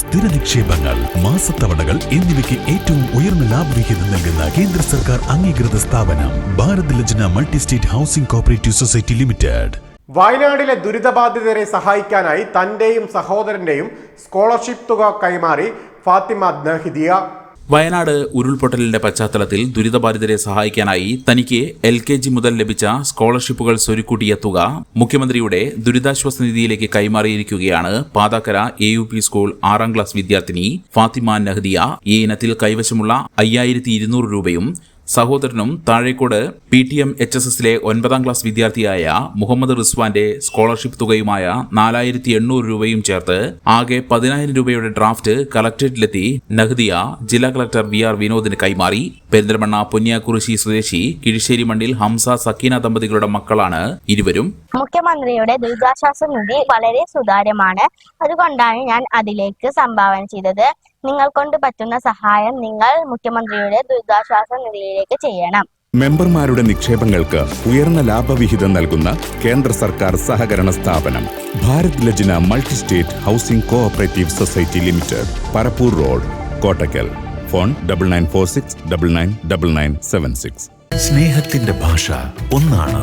സ്ഥിര നിക്ഷേപങ്ങൾ മാസത്തവണകൾ എന്നിവയ്ക്ക് ഏറ്റവും ഉയർന്ന ലാഭവിഹിതം നൽകുന്ന കേന്ദ്ര സർക്കാർ അംഗീകൃത സ്ഥാപനം Bharat Lajna multi state housing cooperative society limited. വയനാടിലെ ദുരിതബാധിതരെ സഹായിക്കാനായി തന്റെയും സഹോദരന്റെയും സ്കോളർഷിപ്പ് തുക കൈമാറി ഫാത്തിമ നഹിദിയ വയനാട് ഉരുൾപൊട്ടലിന്റെ പശ്ചാത്തലത്തിൽ ദുരിതബാധിതരെ സഹായിക്കാനായി തനിക്ക് എൽ കെ ജി മുതൽ ലഭിച്ച സ്കോളർഷിപ്പുകൾ സ്വരുക്കൂട്ടിയ തുക മുഖ്യമന്ത്രിയുടെ ദുരിതാശ്വാസ നിധിയിലേക്ക് കൈമാറിയിരിക്കുകയാണ് Pathakkara A U P school ആറാം ക്ലാസ് വിദ്യാർത്ഥിനി ഫാത്തിമ നഹദിയ. ഈ ഇനത്തിൽ കൈവശമുള്ള അയ്യായിരത്തി രൂപയും സഹോദരനും Thazhekode P T M H S എസിലെ ഒൻപതാം ക്ലാസ് വിദ്യാർത്ഥിയായ മുഹമ്മദ് റിസ്വാന്റെ സ്കോളർഷിപ്പ് തുകയുമായ നാലായിരത്തി എണ്ണൂറ് രൂപയും ചേർത്ത് ആകെ പതിനായിരം രൂപയുടെ ഡ്രാഫ്റ്റ് കളക്ടറേറ്റിലെത്തി നഹ്ദിയ ജില്ലാ കളക്ടർ വി ആർ വിനോദിന് കൈമാറി. പെരിന്തൽമണ്ണ പൊന്നിയാക്കുറിശി സ്വദേശി കിഴിശ്ശേരി മണ്ണിൽ ഹംസ സക്കീന ദമ്പതികളുടെ മക്കളാണ് ഇരുവരും. മുഖ്യമന്ത്രിയുടെ ദുരിതാശ്വാസ നിധി വളരെ സുതാര്യമാണ്. അതുകൊണ്ടാണ് ഞാൻ അതിലേക്ക് സംഭാവന ചെയ്തത്. നിങ്ങൾ കൊണ്ട് പറ്റുന്ന സഹായം നിങ്ങൾ മുഖ്യമന്ത്രിയുടെ ദുരിതാശ്വാസ നിധിയിലേക്ക് ചെയ്യണം. മെമ്പർമാരുടെ നിക്ഷേപങ്ങൾക്ക് ഉയർന്ന ലാഭവിഹിതം നൽകുന്ന കേന്ദ്ര സർക്കാർ സഹകരണ സ്ഥാപനം Bharat Lajna multi state housing cooperative society limited Parappur road Kottakkal. Phone double nine four six double nine double nine seven six സ്നേഹത്തിന്റെ ഭാഷ ഒന്നാണ്.